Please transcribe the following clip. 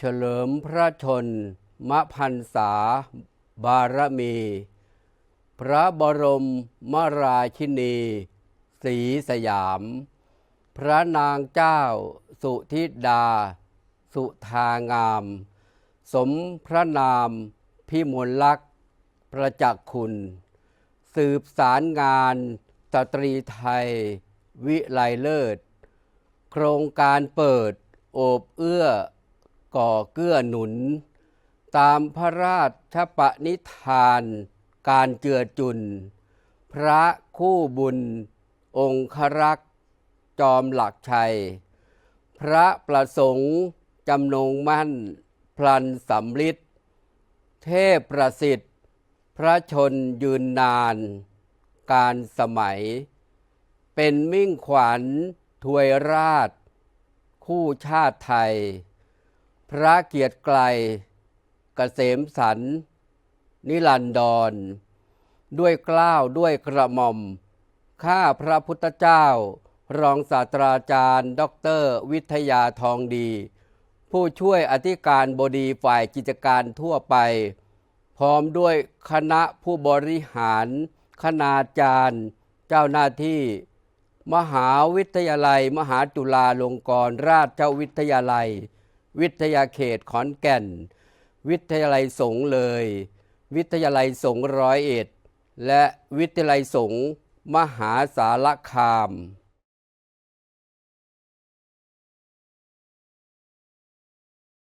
เฉลิมพระชนมพันษาบารมี พระบรมมราชินีศรีสยาม พระนางเจ้าสุธิดา สุธางาม สมพระนามพิมลลักษณ์ประจักษ์คุณ สืบสารงานสตรีไทย วิไลเลิศ โครงการเปิด โอบเอื้อ ก่อเกื้อหนุน ตามพระราชปณิธาน การเจือจุน พระคู่บุญ องครักษ์จอมหลักชัย พระประสงค์จำนงมั่น พลันสำลิดเทพประสิทธิ์ พระชนยืนนาน การสมัย เป็นมิ่งขวัญ ถวยราช คู่ชาติไทย พระเกียรติไกลเกษมสัน นิรันดร ด้วยเกล้าวด้วยกระหม่อม ข้าพระพุทธเจ้า รองศาสตราจารย์ด็อกเตอร์วิทยาทองดี ผู้ช่วยอธิการบดีฝ่ายกิจการทั่วไป พร้อมด้วยคณะผู้บริหาร คณาจารย์ เจ้าหน้าที่ มหาวิทยาลัย มหาจุฬาลงกรณราชวิทยาลัย วิทยาเขตขอนแก่น วิทยาลัยสงเลย วิทยาลัยสงร้อยเอ็ด และวิทยาลัยสงมหาสารคาม